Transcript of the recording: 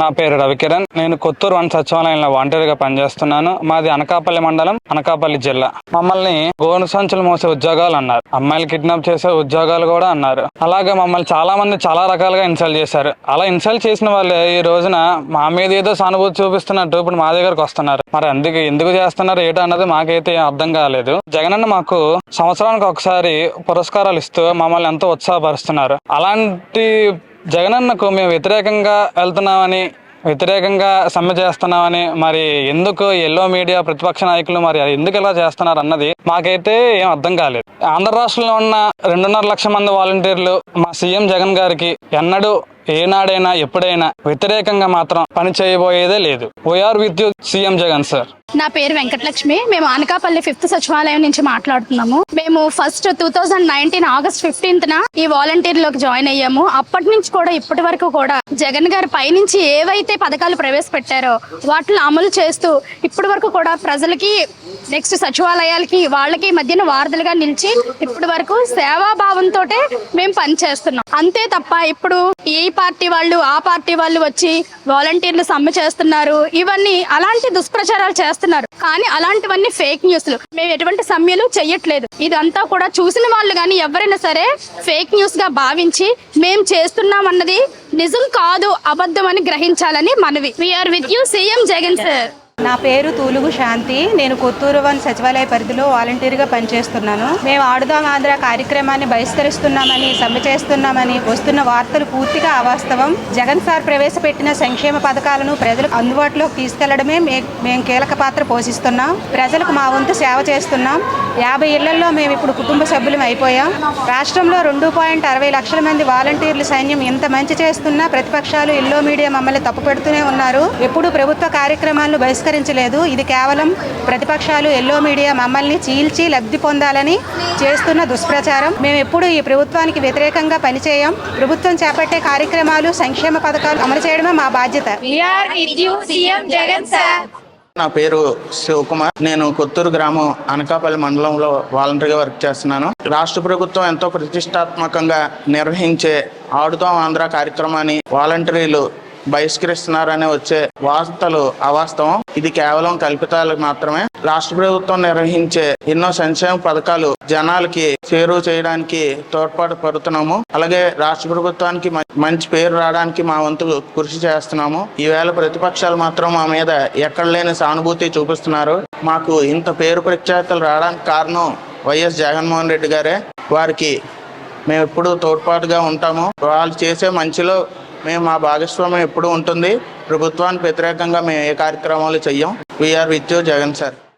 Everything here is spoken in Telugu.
నా పేరు రవికిరణ్. నేను కొత్తూరు వన్ సచివాలయంలో ఒంటరిగా పనిచేస్తున్నాను. మాది అనకాపల్లి మండలం అనకాపల్లి జిల్లా. మమ్మల్ని గోను సంచులు మోసే ఉద్యోగాలు అన్నారు. అమ్మాయిలు కిడ్నాప్ చేసే ఉద్యోగాలు కూడా అన్నారు. అలాగే మమ్మల్ని చాలా మంది చాలా రకాలుగా ఇన్సల్ట్ చేశారు. అలా ఇన్సల్ట్ చేసిన వాళ్ళే ఈ రోజున మా మీద ఏదో సానుభూతి చూపిస్తున్నట్టు ఇప్పుడు మా దగ్గరకు వస్తున్నారు. మరి అందుకు ఎందుకు చేస్తున్నారు ఏటో అన్నది మాకైతే అర్థం కాలేదు. జగనన్న మాకు సంవత్సరానికి ఒకసారి పురస్కారాలు ఇస్తూ మమ్మల్ని ఎంతో ఉత్సాహపరుస్తున్నారు. అలాంటి జగనన్నకు మేము వ్యతిరేకంగా వెళ్తున్నామని వ్యతిరేకంగా సమ్మె చేస్తున్నామని మరి ఎందుకు ఎల్లో మీడియా ప్రతిపక్ష నాయకులు మరి ఎందుకు ఇలా చేస్తున్నారు అన్నది మాకైతే ఏం అర్థం కాలేదు. ఆంధ్ర రాష్ట్రంలో ఉన్న రెండున్నర లక్షల మంది వాలంటీర్లు మా సీఎం జగన్ గారికి ఎన్నడూ ఏనాడైనా ఎప్పుడైనా వ్యతిరేకంగా మాత్రం పని చేయబోయేదే లేదు. We are with you CM Jagan sir. నా పేరు వెంకటలక్ష్మి. మేము అనకాపల్లి ఫిఫ్త్ సచివాలయం నుంచి మాట్లాడుతున్నాము. మేము first two thousand nineteen August fifteenth న ఈ వాలంటీర్లోకి జాయిన్ అయ్యాము. అప్పటి నుంచి కూడా ఇప్పటి వరకు కూడా జగన్ గారి పైనుంచి ఏవైతే పథకాలు ప్రవేశపెట్టారో వాటిని అమలు చేస్తూ ఇప్పటి వరకు కూడా ప్రజలకి నెక్స్ట్ సచివాలయాలకి వాళ్ళకి మధ్యన వారధులుగా నిలిచి ఇప్పటి వరకు సేవాభావంతో మేము పనిచేస్తున్నాం. అంతే తప్ప ఇప్పుడు ఈ పార్టీ వాళ్ళు ఆ పార్టీ వాళ్ళు వచ్చి వాలంటీర్లు సమ్మె చేస్తున్నారు. ఇవన్నీ అలాంటి దుష్ప్రచారాలు చేస్తున్నారు. కానీ అలాంటివన్నీ ఫేక్ న్యూస్లు. మేము ఎటువంటి సమ్మెలు చెయ్యట్లేదు. ఇదంతా కూడా చూసిన వాళ్ళు కానీ ఎవరైనా సరే ఫేక్ న్యూస్గా భావించి మేము చేస్తున్నాం అన్నది నిజం కాదు అబద్ధం అని గ్రహించాలని మనవి. We are with you CM Jagan sir నా పేరు తూలుగు శాంతి. నేను కొత్తూరు వన్ సచివాలయ పరిధిలో వాలంటీర్గా పనిచేస్తున్నాను. మేము ఆడుదాం ఆంధ్ర కార్యక్రమాన్ని బహిష్కరిస్తున్నామని సమ్మె చేస్తున్నామని వస్తున్న వార్తలు పూర్తిగా అవాస్తవం. జగన్ సార్ ప్రవేశపెట్టిన సంక్షేమ పథకాలను ప్రజలకు అందుబాటులోకి తీసుకెళ్ళడమే మేము కీలక పాత్ర పోషిస్తున్నాం. ప్రజలకు మా వంతు సేవ చేస్తున్నాం. యాభై ఇళ్ళలో మేము ఇప్పుడు కుటుంబ సభ్యులం అయిపోయాం. రాష్ట్రంలో రెండు పాయింట్ అరవై లక్షల మంది వాలంటీర్లు సైన్యం ఇంత మంచి చేస్తున్నా ప్రతిపక్షాలు ఇల్లో మీడియా మమ్మల్ని తప్పు పెడుతూనే ఉన్నారు. ఎప్పుడు ప్రభుత్వ కార్యక్రమాలను బహిష్కరించలేదు ఇది కేవలం ప్రతిపక్షాలు ఎల్లో మీడియా మమ్మల్ని చీల్చి లబ్ధి పొందాలని చేస్తున్న దుష్ప్రచారం. మేము ఎప్పుడు ఈ ప్రభుత్వానికి వ్యతిరేకంగా పనిచేయం. ప్రభుత్వం చేపట్టే కార్యక్రమాలు సంక్షేమ పథకాలు అమలు చేయడమే మా బాధ్యత. నా పేరు శివకుమార్. నేను కొత్తూరు గ్రామం అనకాపల్లి మండలంలో వాలంటరీగా వర్క్ చేస్తున్నాను. రాష్ట్ర ప్రభుత్వం ఎంతో ప్రతిష్టాత్మకంగా నిర్వహించే ఆడుతాం ఆంధ్ర కార్యక్రమాన్ని వాలంటీర్లు బహిష్కరిస్తున్నారని వచ్చే వార్తలు అవాస్తవం. ఇది కేవలం కల్పితాలు మాత్రమే. రాష్ట్ర ప్రభుత్వం నిర్వహించే ఎన్నో సంక్షేమ పథకాలు జనాలకి చేరువ చేయడానికి తోడ్పాటు పడుతున్నాము. అలాగే రాష్ట్ర ప్రభుత్వానికి మంచి పేరు రావడానికి మా వంతు కృషి చేస్తున్నాము. ఈవేళ ప్రతిపక్షాలు మాత్రం మా మీద ఎక్కడ లేని సానుభూతి చూపిస్తున్నారు. మాకు ఇంత పేరు ప్రఖ్యాతలు రావడానికి కారణం వైఎస్ జగన్మోహన్ రెడ్డి గారే. వారికి మేము ఎప్పుడు తోడ్పాటుగా ఉంటాము. వాళ్ళు చేసే మంచిలో మేము మా భాగస్వామ్యం ఎప్పుడు ఉంటుంది. ప్రభుత్వానికి వ్యతిరేకంగా మేము ఏ కార్యక్రమాలు చెయ్యం. We are with Jagan sir